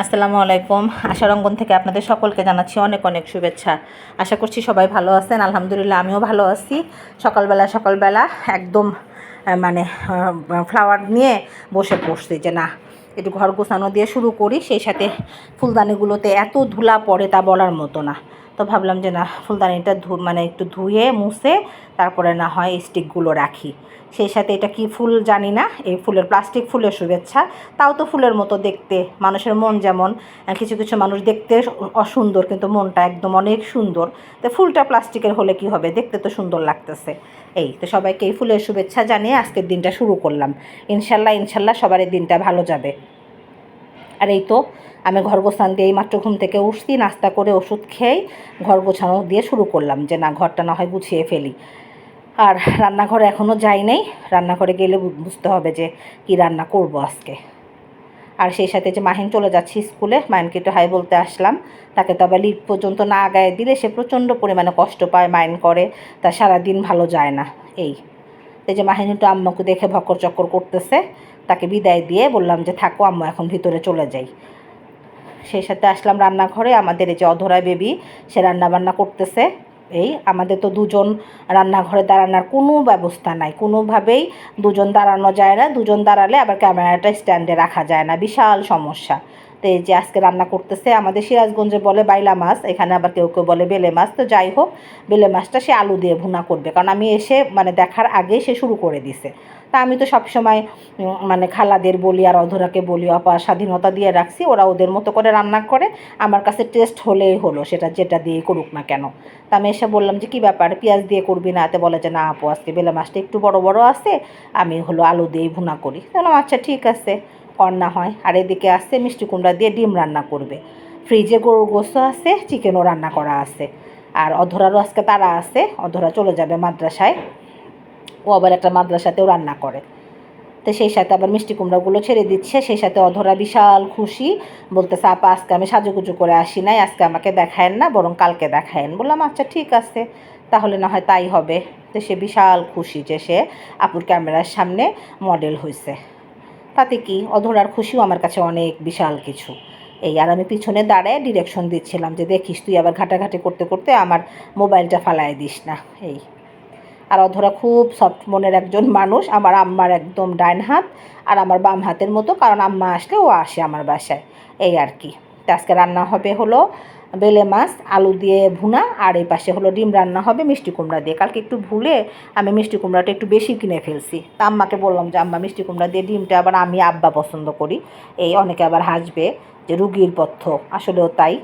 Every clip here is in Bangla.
আসসালামু আলাইকুম। আশা রঙ্গন থেকে আপনাদের সকলকে জানাচ্ছি অনেক অনেক শুভেচ্ছা। আশা করছি সবাই ভালো আছেন। আলহামদুলিল্লাহ আমিও ভালো আছি। সকালবেলা সকালবেলা একদম মানে ফ্লাওয়ার নিয়ে বসে পড়ছি যে না, একটু ঘর গোছানো দিয়ে শুরু করি। সেই সাথে ফুলদানিগুলোতে এত ধুলা পড়ে তা বলার মতো না। তো ভাবলাম যে না, ফুলদানিটা ধু মানে একটু ধুয়ে, মুছে তারপরে না হয় স্টিকগুলো রাখি। সেই সাথে এটা কি ফুল জানি না, এই ফুলের প্লাস্টিক ফুলের শুভেচ্ছা। তাও তো ফুলের মতো দেখতে, মানুষের মন যেমন কিছু কিছু মানুষ দেখতে অসুন্দর, কিন্তু মনটা একদম অনেক সুন্দর। তো ফুলটা প্লাস্টিকের হলে কি হবে? দেখতে তো সুন্দর লাগতেছে। এই, তো সবাইকে এই ফুলের শুভেচ্ছা জানিয়ে আজকের দিনটা শুরু করলাম। ইনশাল্লাহ ইনশাল্লাহ সবার এই দিনটা ভালো যাবে। আর এই তো, আমি ঘর গোছান দিয়ে মাত্র ঘুম থেকে উঠছি, নাস্তা করে ওষুধ খেয়েই ঘর গোছানো দিয়ে শুরু করলাম, যে না, ঘরটা না হয় গুছিয়ে ফেলি। আর রান্নাঘরে এখনও যাই নাই। রান্নাঘরে গেলে বুঝতে হবে যে কি রান্না করব আজকে। আর সেই সাথে যে মাহিন চলে যাচ্ছি স্কুলে মাইনকে একটু হাই বলতে আসলাম। তাকে তো আবার লিফট পর্যন্ত না গায়ে দিলে সে প্রচণ্ড পরিমাণে কষ্ট পায়, মাইন করে। তা সারাদিন ভালো যায় না, এই। এই যে মাহিন একটু আম্মাকে দেখে ভক্কর চক্কর করতেছে, তাকে বিদায় দিয়ে বললাম যে থাকো, আম্মা এখন ভিতরে চলে যাই। সেই সাথে আসলাম রান্নাঘরে, আমাদের এই যে অধরা বেবি, সে রান্না বান্না করতেছে। এই আমাদের তো দুজন রান্নাঘরে দাঁড়ানোর কোনো ব্যবস্থা নাই। কোনোভাবেই দুজন দাঁড়ানো যায় না, দুজন দাঁড়ালে আবার ক্যামেরাটা স্ট্যান্ডে রাখা যায় না। বিশাল সমস্যা। তো এই যে আজকে রান্না করতেছে, আমাদের সিরাজগঞ্জে বলে বাইলা মাছ, এখানে আবার কেউ কেউ বলে বেলে মাছ। তো যাই হোক, বেলে মাছটা সে আলু দিয়ে ভুনা করবে। কারণ আমি এসে মানে দেখার আগে সে শুরু করে দিছে। তা আমি তো সবসময় মানে খালাদের বলি আর অধরাকে বলি, অপা, স্বাধীনতা দিয়ে রাখছি, ওরা ওদের মতো করে রান্না করে, আমার কাছে টেস্ট হলেই হলো, সেটা, যেটা দিয়ে করুক না কেন? তা আমি এসে বললাম যে, কী ব্যাপার, পেঁয়াজ দিয়ে করবি না? এতে বলে যে, না আপু, আজকে বেলে মাছটা একটু বড় বড় আছে, আমি হলো আলু দিয়েই ভুনা করি। বললাম আচ্ছা ঠিক আছে। না হয়। আর এদিকে আসছে মিষ্টি কুমড়া দিয়ে ডিম রান্না করবে। ফ্রিজে গরুর গোস্ত আছে, চিকেনও রান্না করা আছে। আর অধরারও আজকে তারা আছে, অধরা চলে যাবে মাদ্রাসায়। আবার একটা মাদ্রাসাতেও রান্না করে। তো সেই সাথে আবার মিষ্টি কুমড়াগুলো ছেড়ে দিচ্ছে, সেই সাথে অধরা বিশাল খুশি বলতেছে, আপা, আজকে আমি সাজুগুজু করে আসি নাই, আজকে আমাকে দেখায়েন না, বরং কালকে দেখায়েন। বললাম আচ্ছা ঠিক আছে, তাহলে না হয় তাই হবে। তো সে বিশাল খুশি যে সে আপুর ক্যামেরার সামনে মডেল হয়েছে তাতে কি, অধরার খুশিও আমার কাছে অনেক বিশাল কিছু। এই আর আমি পিছনে দাঁড়ায় ডিরেকশন দিচ্ছিলাম যে, দেখিস, তুই আবার ঘাটাঘাটি করতে করতে আমার মোবাইলটা ফালায় দিস না। এই আর অধরা খুব সফট মনের একজন মানুষ, আমার আম্মার একদম ডাইন হাত আর আমার বাম হাতের মতো, কারণ আম্মা আসলে ও আসে আমার বাসায়। এই আর কি। আজকে রান্না হবে হলো বেলে মাছ, আলু দিয়ে ভুনা, আর এই পাশে হলো ডিম রান্না হবে মিষ্টি কুমড়া দিয়ে। কালকে একটু ভুলে আমি মিষ্টি কুমড়াটা একটু বেশি কিনে ফেলছি। তা আম্মাকে বললাম যে, আম্মা, মিষ্টি কুমড়া দিয়ে ডিমটা আবার আমি আব্বা পছন্দ করি। এই অনেকে আবার হাসবে যে, রুগীর পথ্য। আসলেও তাই।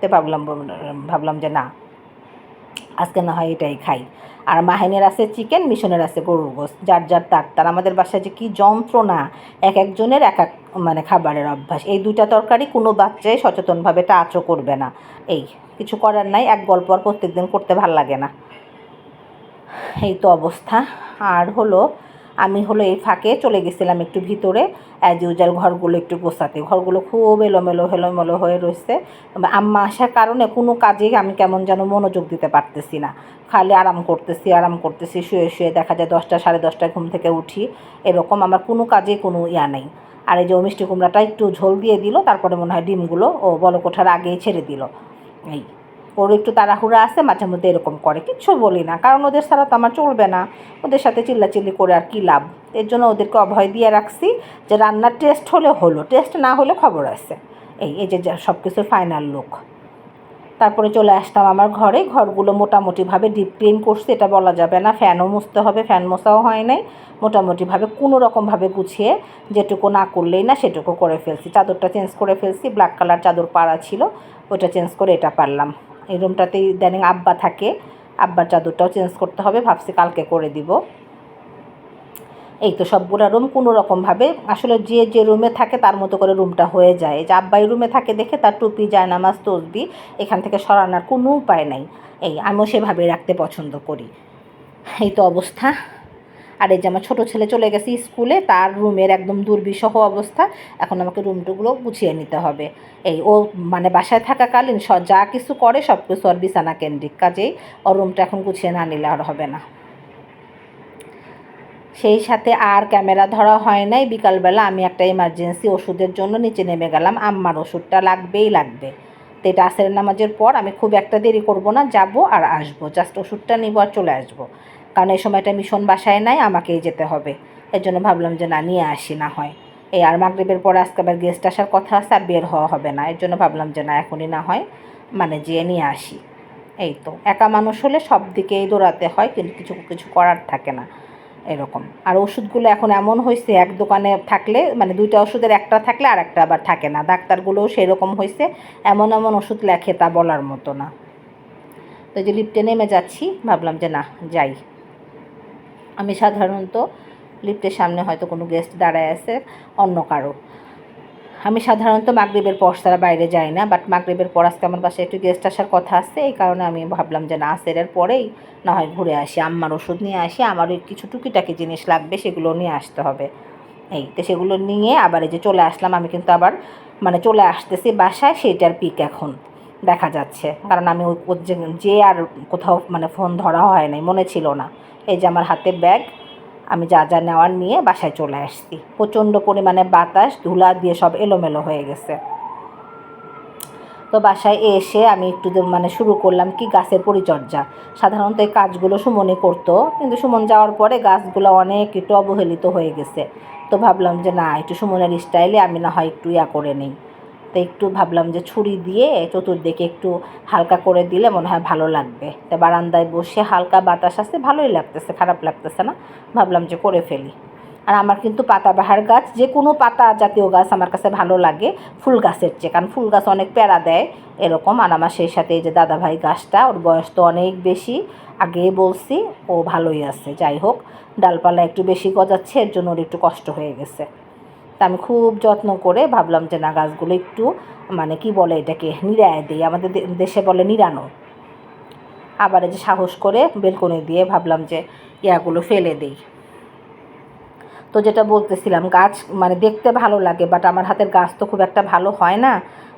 তো ভাবলাম ভাবলাম যে, না। আজকে না হয় এটাই খাই। আর মাহিনের আছে চিকেন, মিশনের আছে গরুর গোস যার যার তার তার আমাদের বাসায় যে কী যন্ত্রণা, এক একজনের এক এক মানে খাবারের অভ্যাস। এই দুইটা তরকারি কোনো বাচ্চাই সচেতনভাবে টাচও করবে না। এই, কিছু করার নাই, এক গল্প আর প্রত্যেকদিন করতে ভালো লাগে না। এই তো অবস্থা। আর হলো আমি হলো এই ফাঁকে চলে গেছিলাম একটু ভিতরে অ্যাজ ইউজাল ঘরগুলো একটু গোছাতে। ঘরগুলো খুব এলোমেলো এলোমেলো হয়ে রয়েছে। আম্মা আসার কারণে কোনো কাজে আমি কেমন যেন মনোযোগ দিতে পারতেছি না। খালি আরাম করতেছি আরাম করতেছি, শুয়ে শুয়ে দেখা যায় দশটা, সাড়ে দশটায় ঘুম থেকে উঠি। এরকম আমার কোনো কাজে কোনো ইয়া নেই। আর এই যে মিষ্টি কুমড়াটা একটু ঝোল দিয়ে দিল, তারপরে মনে হয় ডিমগুলো ও বলক ওঠার আগেই ছেড়ে দিল। এই। ওর একটু তাড়াহুড়া আছে, মাঝে মধ্যে এরকম করে। কিচ্ছু বলি না, কারণ ওদের ছাড়া তো আমার চলবে না। ওদের সাথে চিল্লাচিল্লি করে আর কী লাভ? এর জন্য ওদেরকে অভয় দিয়ে রাখছি যে রান্নার টেস্ট হলে হলো টেস্ট না হলে খবর আছে। এই এই যে সব কিছুর ফাইনাল লুক তারপরে চলে আসতাম আমার ঘরে। ঘরগুলো মোটামুটিভাবে ডিপ ক্লিন করছি, এটা বলা যাবে না। ফ্যানও মুছতে হবে, ফ্যান মোছাও হয় নাই। মোটামুটিভাবে কোনো রকমভাবে গুছিয়ে যেটুকু না করলেই না সেটুকু করে ফেলছি। চাদরটা চেঞ্জ করে ফেলছি ব্ল্যাক কালার চাদর পাড়া ছিল ওটা চেঞ্জ করে এটা পারলাম। এই রুমটাতে ইদানিং আব্বা থাকে। আব্বার চাদরটাও চেঞ্জ করতে হবে, ভাবছি কালকে করে দিব। এই তো সবগুলো রুম কোনো রকমভাবে আসলে যে যে রুমে থাকে তার মতো করে রুমটা হয়ে যায়। যে আব্বাই রুমে থাকে দেখে তার টুপি যায় জায়নামাজ, তসবি, এখান থেকে সরানোর কোনো উপায় নাই। এই আমিও সেভাবে রাখতে পছন্দ করি। এই তো অবস্থা। আর এই যে আমার ছোটো ছেলে চলে গেছে স্কুলে, তার রুমের একদম দুর্বিষহ অবস্থা। এখন আমাকে রুমটুগুলো গুছিয়ে নিতে হবে। এই ও মানে বাসায় থাকাকালীন স যা কিছু করে সব কিছু আর বিছানা কেন্দ্রিক কাজেই। ওর রুমটা এখন গুছিয়ে না নিলে আর হবে না। সেই সাথে আর ক্যামেরা ধরা হয় নাই। বিকালবেলা আমি একটা ইমার্জেন্সি ওষুধের জন্য নিচে নেমে গেলাম। আম্মার ওষুধটা লাগবেই লাগবে। তো এটা আসের নামাজের পর আমি খুব একটা দেরি করব না। যাব আর আসব। জাস্ট ওষুধটা নিব আর চলে আসব। কারণ এই সময়টা মিশন বাসায় নাই, আমাকেই যেতে হবে। এর জন্য ভাবলাম যে না, নিয়ে আসি না হয়। এই আর মাগরীবের পরে আজকে আবার গেস্ট আসার কথা আছে, আর বের হওয়া হবে না। এর জন্য ভাবলাম যে না, এখনই না হয় মানে যেয়ে নিয়ে আসি। এই তো, একা মানুষ হলে সব দিকেই দৌড়াতে হয়, কিন্তু কিছু কিছু করার থাকে না, এরকম। আর ওষুধগুলো এখন এমন হয়েছে, এক দোকানে থাকলে মানে দুইটা ওষুধের একটা থাকলে আর একটা আবার থাকে না। ডাক্তারগুলোও সেরকম হয়েছে, এমন এমন ওষুধ লেখে তা বলার মতো না। তো যে লিফটে নেমে যাচ্ছি, ভাবলাম যে না, যাই। আমি সাধারণত লিফটের সামনে হয়তো কোনো গেস্ট দাঁড়ায় আছে, অন্য কারও। আমি সাধারণত মাগরীবের পর ছাড়া বাইরে যাই না বাট মাগরীবের পর আজকে আমার বাসায় একটু গেস্ট আসার কথা আছে, এই কারণে আমি ভাবলাম যে না আসেরের পরেই না হয় ঘুরে আসি, আম্মার ওষুধ নিয়ে আসি, আমারও কিছু টুকিটাকি জিনিস লাগবে, সেগুলো নিয়ে আসতে হবে। এই তো সেগুলো নিয়ে আবার এই যে চলে আসলাম, আমি কিন্তু আবার মানে চলে আসতেছি বাসায়, সেইটার পিক এখন। দেখা যাচ্ছে। কারণ আমি ওই যে আর কোথাও মানে ফোন ধরা হয় নাই, মনে ছিল না। এই যে আমার হাতে ব্যাগ আমি যা যা নেওয়ার নিয়ে বাসায় চলে আসছি। প্রচণ্ড পরিমাণে বাতাস, ধুলা দিয়ে সব এলোমেলো হয়ে গেছে। তো বাসায় এসে আমি একটু মানে শুরু করলাম কি গাছের পরিচর্যা। সাধারণত এই কাজগুলো সুমনে করতো, কিন্তু সুমন যাওয়ার পরে গাছগুলো অনেক একটু অবহেলিত হয়ে গেছে। তো ভাবলাম যে না, একটু সুমনের স্টাইলে আমি না হয় একটু ইয়া করে নিই। তো একটু ভাবলাম যে ছুরি দিয়ে চতুর্দিকে একটু হালকা করে দিলে মনে হয় ভালো লাগবে। তো বারান্দায় বসে হালকা বাতাস আসতে ভালোই লাগতেছে, খারাপ লাগতেছে না। ভাবলাম যে করে ফেলি। আর আমার কিন্তু পাতাবাহার গাছ, যে কোনো পাতা জাতীয় গাছ আমার কাছে ভালো লাগে, ফুল গাছের চেয়ে। কারণ ফুল গাছ অনেক প্যারা দেয় এরকম। আর আমার সেই সাথে এই যে দাদাভাই গাছটা, ওর বয়স তো অনেক বেশি। আগেই বলছি, ও ভালোই আছে। যাই হোক, ডালপালা একটু বেশি গজাচ্ছে, এর জন্য ওর একটু কষ্ট হয়ে গেছে। তা আমি খুব যত্ন করে ভাবলাম যে না, গাছগুলো একটু মানে কি বলে এটাকে নিরায় দিই। আমাদের দেশে বলে নিরানো আবার যে সাহস করে বেলকনি দিয়ে ভাবলাম যে ইয়াগুলো ফেলে দিই। তো যেটা বলতেছিলাম, গাছ মানে দেখতে ভালো লাগে বাট আমার হাতের গাছ তো খুব একটা ভালো হয় না।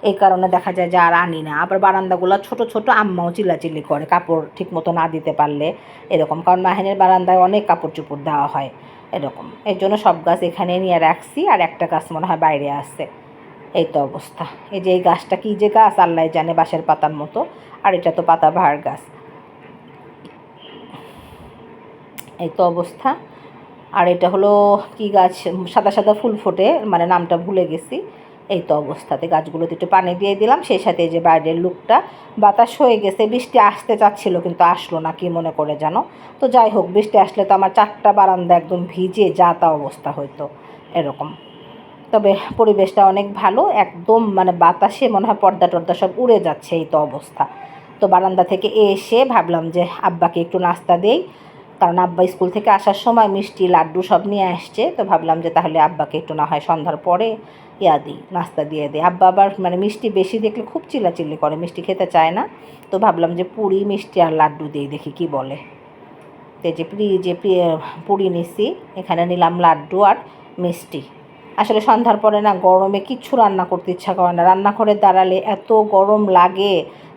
এই কারণে দেখা যায় যে আর আনি না। আবার বারান্দাগুলো ছোট ছোট আম্মাও চিল্লাচিল্লি করে, কাপড় ঠিক মতো না দিতে পারলে এরকম। কারণ মাহিনের বারান্দায় অনেক কাপড় চোপড় দেওয়া হয়। এরকম। এর জন্য সব গাছ এখানে নিয়ে রাখছি আর একটা গাছ মনে হয় বাইরে আসছে এই তো অবস্থা। এই যে এই গাছটা কী যে গাছ? আল্লাহ জানে বাঁশের পাতার মতো। আর এটা তো পাতা বাহার গাছ। এই তো অবস্থা। আর এটা হলো কি গাছ? সাদা সাদা ফুল ফোটে মানে নামটা ভুলে গেছি। এই তো অবস্থাতে গাছগুলোতে একটু পানি দিয়ে দিলাম, সেই সাথে এই যে বাইরের লুকটা, বাতাস হয়ে গেছে, বৃষ্টি আসতে চাচ্ছিল কিন্তু আসলো না, কি মনে করে জানো? তো যাই হোক, বৃষ্টি আসলে তো আমার চারটা বারান্দা একদম ভিজে, যা তা অবস্থা হইতো এরকম। তবে পরিবেশটা অনেক ভালো, একদম মানে বাতাসে মনে হয় পর্দা টর্দা সব উড়ে যাচ্ছে, এই তো অবস্থা। তো বারান্দা থেকে এসে ভাবলাম যে আব্বাকে একটু নাস্তা দেই কারণ আব্বা স্কুল থেকে আসার সময় মিষ্টি, লাড্ডু সব নিয়ে আসছে। তো ভাবলাম যে তাহলে আব্বাকে একটু না হয় সন্ধ্যার পরে ইয়া দিই, নাস্তা দিয়ে দিই। আব্বা আবার মানে মিষ্টি বেশি দেখলে খুব চিল্লাচিল্লি করে, মিষ্টি খেতে চায় না। তো ভাবলাম যে পুরি, মিষ্টি আর লাড্ডু দিই, দেখি কি বলে। তো যে প্রি, যে পুরি নিছি, এখানে নিলাম লাড্ডু আর মিষ্টি। আসলে সন্ধ্যার পরে না গরমে কিচ্ছু রান্না করতে ইচ্ছা করে না। রান্নাঘরে দাঁড়ালে এত গরম লাগে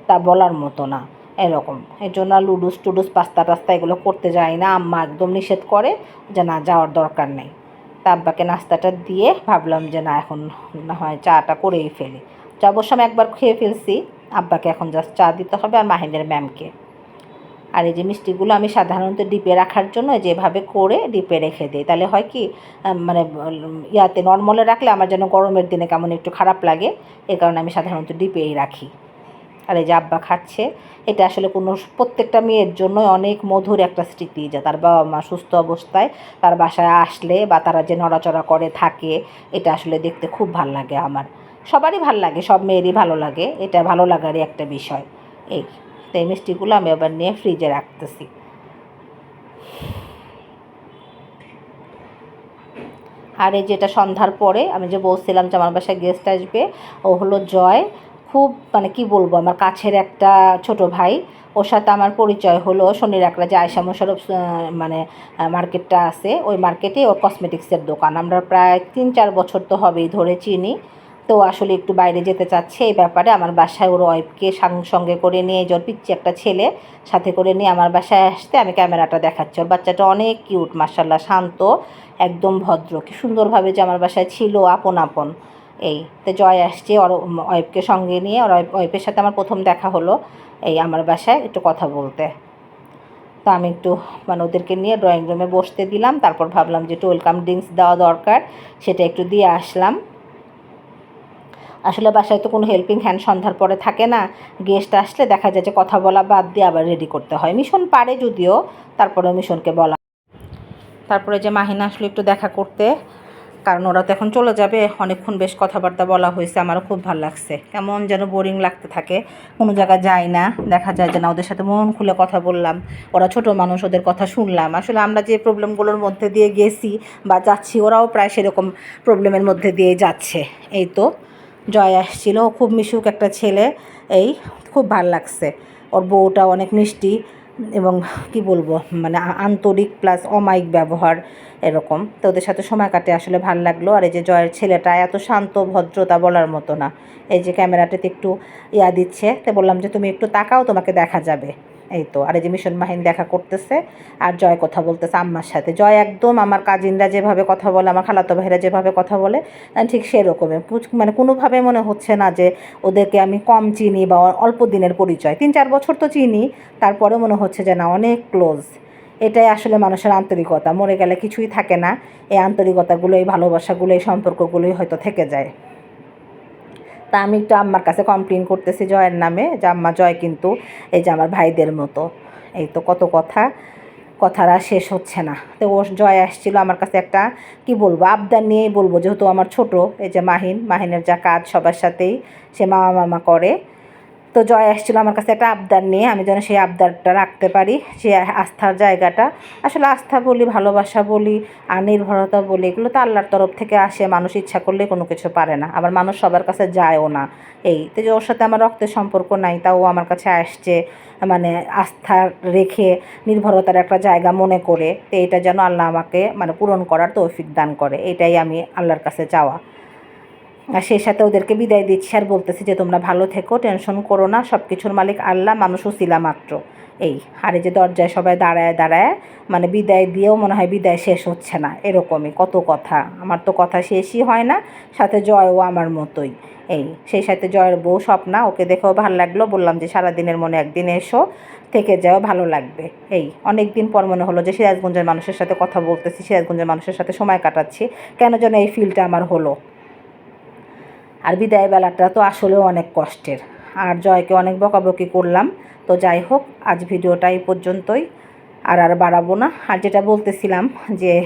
তা বলার মতো না। এরকম। এর জন্য লুডুস টুডুস, পাস্তা টাস্তা এগুলো করতে যাই না। আম্মা একদম নিষেধ করে যে না, যাওয়ার দরকার নেই। তা আব্বাকে নাস্তাটা দিয়ে ভাবলাম যে না, এখন না হয় চাটা করেই ফেলি। চা অবশ্য আমি একবার খেয়ে ফেলছি, আব্বাকে এখন জাস্ট চা দিতে হবে আর মাহিনের ম্যামকে। আর এই যে মিষ্টিগুলো আমি সাধারণত ডিপে রাখার জন্য যেভাবে করে ডিপে রেখে দিই। তাহলে হয় কি মানে ইয়াতে নর্মালে রাখলে আমার যেন গরমের দিনে কেমন একটু খারাপ লাগে এই কারণে আমি সাধারণত ডিপেই রাখি। আর এই যে আব্বা খাচ্ছে, এটা আসলে কোনো প্রত্যেকটা মেয়ের জন্য অনেক মধুর একটা স্মৃতি যে তার বাবা মা সুস্থ অবস্থায় তার বাসায় আসলে বা তারা যে নড়াচড়া করে থাকে, এটা আসলে দেখতে খুব ভালো লাগে আমার। সবারই ভালো লাগে, সব মেয়েরই ভালো লাগে, এটা ভালো লাগারই একটা বিষয়। এই তো এই মিষ্টিগুলো আমি আবার নিয়ে ফ্রিজে রাখতেছি। আর এই যেটা সন্ধ্যার পরে আমি যে বলছিলাম যে আমার বাসায় গেস্ট আসবে, ও হলো জয়। খুব মানে কি বলব, আমার কাছের একটা ছোট ভাই। ওর সাথে আমার পরিচয় হলো শনির একটা যে আয়সা মোশারফ মানে মার্কেটটা আছে, ওই মার্কেটে ওর কসমেটিক্সের দোকান। আমরা প্রায় তিন চার বছর তো হবেই ধরে চিনি। তো আসলে একটু বাইরে যেতে চাচ্ছে এই ব্যাপারে। আমার বাসায় ওর ওয়াইফকে সঙ্গে করে নিয়ে ওর পিচ্ছি একটা ছেলে, সাথে করে নিয়ে আমার বাসায় আসতে আমি ক্যামেরাটা দেখাচ্ছি। ওর বাচ্চাটা অনেক কিউট মার্শাল্লাহ শান্ত, একদম ভদ্র। কি সুন্দরভাবে যে আমার বাসায় ছিল আপন আপন। এই, তো জয় আসছে ওর ওয়াইফকে সঙ্গে নিয়ে। ওর ওয়াইফের সাথে আমার প্রথম দেখা হলো, এই আমার বাসায় একটু কথা বলতে। তো আমি একটু মানে ওদেরকে নিয়ে ড্রয়িং রুমে বসতে দিলাম, তারপর ভাবলাম যে একটু ওয়েলকাম ড্রিঙ্কস দেওয়া দরকার, সেটা একটু দিয়ে আসলাম। আসলে বাসায় তো কোনো হেল্পিং হ্যান্ড সন্ধ্যার পরে থাকে না গেস্ট আসলে দেখা যায় যে কথা বলা বাদ দিয়ে আবার রেডি করতে হয়। মিশন পারে যদিও তারপরে মিশনকে বলা তারপরে যে মাহিনা আসলে একটু দেখা করতে কারণ ওরা তো এখন চলে যাবে। অনেকক্ষণ বেশ কথাবার্তা বলা হয়েছে। আমারও খুব ভালো লাগছে। কেমন যেন বোরিং লাগতে থাকে। কোনো জায়গায় যায় না। দেখা যায় যে না, ওদের সাথে মন খুলে কথা বললাম। ওরা ছোট মানুষ, ওদের কথা শুনলাম। আসলে আমরা যে প্রবলেমগুলোর মধ্যে দিয়ে গেছি বা যাচ্ছি, ওরাও প্রায় সেরকম প্রবলেমের মধ্যে দিয়ে যাচ্ছে। এই তো, জয় আসছিল খুব মিশুক একটা ছেলে। এই, খুব ভালো লাগছে। ওর বউটা অনেক মিষ্টি। এবং কি বলব মানে আন্তরিক প্লাস অমায়িক ব্যবহার এরকম। তো ওদের সাথে সময় কাটে, আসলে ভালো লাগল। আর এই যে জয়ের ছেলেটা, এত শান্ত, ভদ্রতা বলার মতো না। এই যে ক্যামেরাটাতে একটু ইয়া দিচ্ছে, তো বললাম যে, তুমি একটু তাকাও, তোমাকে দেখা যাবে। এই তো, আর যে মিশন মাহিন দেখা করতেছে, আর জয় কথা বলতেছে আম্মার সাথে। জয় একদম আমার কাজিনরা যেভাবে কথা বলে, আমার খালাতো ভাইরা যেভাবে কথা বলে ঠিক সেরকমই। মানে কোনোভাবে মনে হচ্ছে না যে ওদেরকে আমি কম চিনি বা অল্প দিনের পরিচয়। তিন চার বছর তো চিনি, তারপরে মনে হচ্ছে যে না, অনেক ক্লোজ এটাই আসলে মানুষের আন্তরিকতা। মরে গেলে কিছুই থাকে না। এই আন্তরিকতাগুলো, এই ভালোবাসাগুলো, এই সম্পর্কগুলোই হয়তো থেকে যায়। তা আমি একটু আম্মার কাছে কমপ্লেন করতেছি জয়ের নামে যে, আম্মা, জয় কিন্তু এই যে আমার ভাইদের মতো। এই তো কত কথা, কথারা শেষ হচ্ছে না। তো ও জয় আসছিল আমার কাছে একটা, কি বলব, আবদার নিয়েই বলব, যেহেতু আমার ছোট, এই যে মাহিন, মাহিনের যা কাজ সবার সাথেই সে মামা মামা করে। তো জয় আসছিল আমার কাছে একটা আবদার নিয়ে, আমি যেন সেই আবদারটা রাখতে পারি, সেই আস্থার জায়গাটা। আসলে আস্থা বলি, ভালোবাসা বলি, আর নির্ভরতা বলি, এগুলো তো আল্লাহর তরফ থেকে আসে, মানুষ ইচ্ছা করলে কোনো কিছু পারে না। আবার মানুষ সবার কাছে যায়ও না। এই, তো যে ওর সাথে আমার রক্তের সম্পর্ক নাই, তাও আমার কাছে আসছে মানে আস্থা রেখে, নির্ভরতার একটা জায়গা মনে করে, তো এটা যেন আল্লাহ আমাকে মানে পূরণ করার তৌফিক দান করে, এটাই আমি আল্লাহর কাছে চাওয়া। আর সেই সাথে ওদেরকে বিদায় দিচ্ছি আর বলতেছি যে তোমরা ভালো থেকো, টেনশন করো না সব কিছুর মালিক আল্লাহ, মানুষ উসিলা মাত্র। এই, আর এই যে দরজায় সবাই দাঁড়ায় দাঁড়ায় মানে বিদায় দিয়েও মনে হয় বিদায় শেষ হচ্ছে না, এরকমই, কত কথা। আমার তো কথা শেষই হয় না, সাথে জয়ও আমার মতোই। এই, সেই সাথে জয়ের বউ স্বপ্না, ওকে দেখেও ভালো লাগল, বললাম যে সারাদিনের মনে একদিন এসো, থেকে যাও, ভালো লাগবে। এই অনেক দিন পর মনে হলো যে সিরাজগঞ্জের মানুষের সাথে কথা বলতেছি, সিরাজগঞ্জের মানুষের সাথে সময় কাটাচ্ছি, কেন যেন এই ফিলটা আমার হলো। আর বিদায় বেলাটা তো আসলেও অনেক কষ্টের। আর জয়কে অনেক বকাবকি করলাম। তো যাই হোক, আজ ভিডিওটা এই পর্যন্তই। আর আর বাড়াবো না। আর যেটা বলতেছিলাম যে,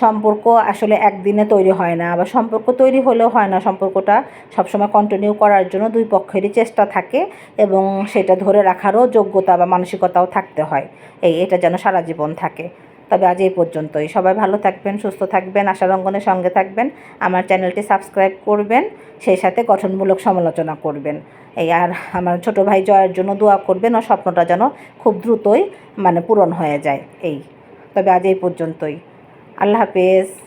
সম্পর্ক আসলে একদিনে তৈরি হয় না। আবার সম্পর্ক তৈরি হলেও হয় না সম্পর্কটা। সবসময় কন্টিনিউ করার জন্য দুই পক্ষেরই চেষ্টা থাকে এবং সেটা ধরে রাখারও যোগ্যতা বা মানসিকতাও থাকতে হয়। এই, এটা যেন সারা জীবন থাকে। তবে আজ এই পর্যন্তই। সবাই ভালো থাকবেন, সুস্থ থাকবেন, আশা রঙ্গনের সঙ্গে থাকবেন। আমার চ্যানেলটি সাবস্ক্রাইব করবেন, সেই সাথে গঠনমূলক সমালোচনা করবেন। এই আর আমার ছোট ভাই জয়ের জন্য দোয়া করবেন ও স্বপ্নটা যেন খুব দ্রুতই মানে পূরণ হয়ে যায়। এই। তবে আজ এই পর্যন্তই। আল্লাহ হাফেজ।